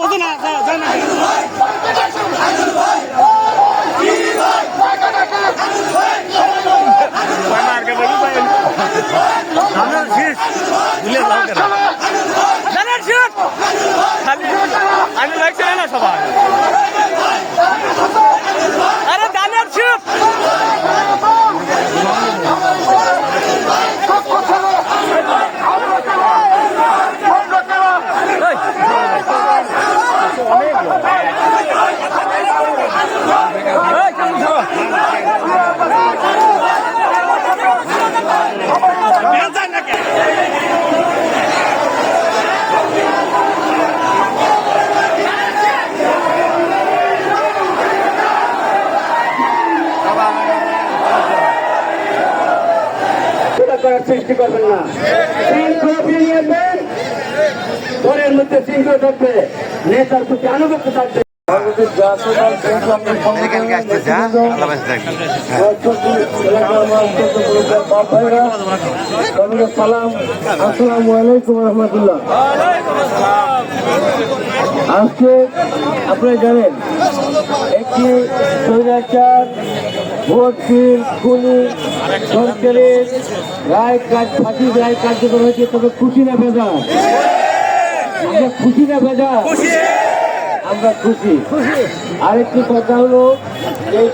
বোঝে না জানে আমার শেষ ভুলে যাও করার সৃষ্টি করবেন না। শৃঙ্খলা ফিরিয়ে আনবেন ঘরের মধ্যে শৃঙ্খলা থাকবে। নেতার প্রতি আনুগত্য থাকবে। হ্যাঁ। আজকে আপনারা জানেন একটি স্বৈরাচার ভোটশীল খুনি সরকারের রায় কাজ ফাঁসি রায় কার্যকর হয়েছে তবে খুশি না ভেজা? আমরা খুশি না ভেজা? আমরা খুশি। আরেকটি কথা হলো এই